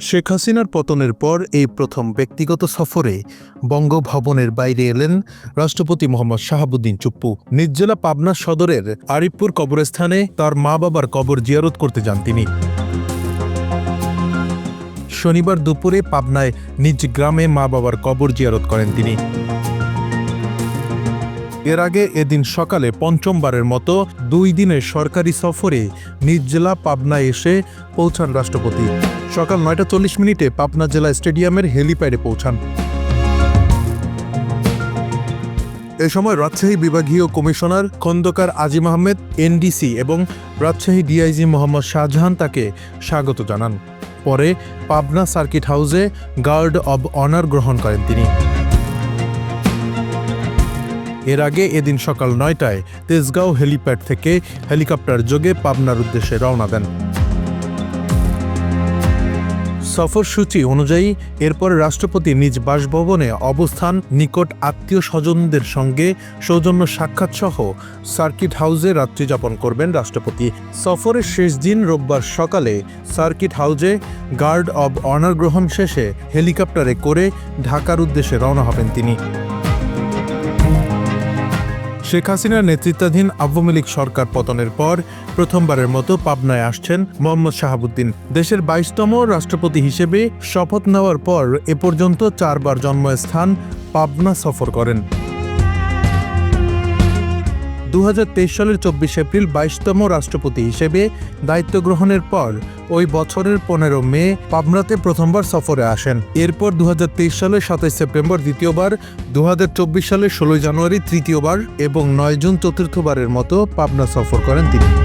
শেখ হাসিনার পতনের পর এই প্রথম ব্যক্তিগত সফরে বঙ্গভবনের বাইরে এলেন রাষ্ট্রপতি মোহাম্মদ শাহাবুদ্দিন চুপ্পু। নির্জলা পাবনা সদরের আরিফপুর কবরস্থানে তার মা বাবার কবর জিয়ারত করতে যান তিনি। শনিবার দুপুরে পাবনায় নিজ গ্রামে মা বাবার কবর জিয়ারত করেন তিনি। এর আগে এদিন সকালে পঞ্চমবারের মতো দুই দিনের সরকারি সফরে নিজ জেলা পাবনায় এসে পৌঁছান রাষ্ট্রপতি। সকাল নয়টা চল্লিশ মিনিটে পাবনা জেলা স্টেডিয়ামের হেলিপ্যাডে পৌঁছান। এ সময় রাজশাহী বিভাগীয় কমিশনার খন্দকার আজিম আহমেদ, এনডিসি এবং রাজশাহী ডিআইজি মোহাম্মদ শাহজাহান তাকে স্বাগত জানান। পরে পাবনা সার্কিট হাউসে গার্ড অব অনার গ্রহণ করেন তিনি। এর আগে এদিন সকাল নয়টায় তেজগাঁও হেলিপ্যাড থেকে হেলিকপ্টার যোগে পাবনার উদ্দেশ্যে রওনা দেন। সফরসূচি অনুযায়ী এরপর রাষ্ট্রপতি নিজ বাসভবনে অবস্থান নিকট আত্মীয় স্বজনদের সঙ্গে সৌজন্য সাক্ষাৎ সহ সার্কিট হাউসে রাত্রিযাপন করবেন রাষ্ট্রপতি। সফরের শেষ দিন রোববার সকালে সার্কিট হাউসে গার্ড অব অনার গ্রহণ শেষে হেলিকপ্টারে করে ঢাকার উদ্দেশ্যে রওনা হবেন তিনি। শেখ হাসিনার নেতৃত্বাধীন আওয়ামী লীগ সরকার পতনের পর প্রথমবারের মতো পাবনায় আসছেন মোহাম্মদ শাহাবুদ্দিন। দেশের বাইশতম রাষ্ট্রপতি হিসেবে শপথ নেওয়ার পর এ পর্যন্ত চারবার জন্মস্থান পাবনা সফর করেন। দু হাজার তেইশ সালের চব্বিশ এপ্রিল বাইশতম রাষ্ট্রপতি হিসেবে দায়িত্ব গ্রহণের পর ওই বছরের পনেরো মে পাবনাতে প্রথমবার সফরে আসেন। এরপর দু সালের সাতাশ সেপ্টেম্বর দ্বিতীয়বার দু সালের ষোলোই জানুয়ারি তৃতীয়বার এবং নয় জুন চতুর্থবারের মতো পাবনা সফর করেন তিনি।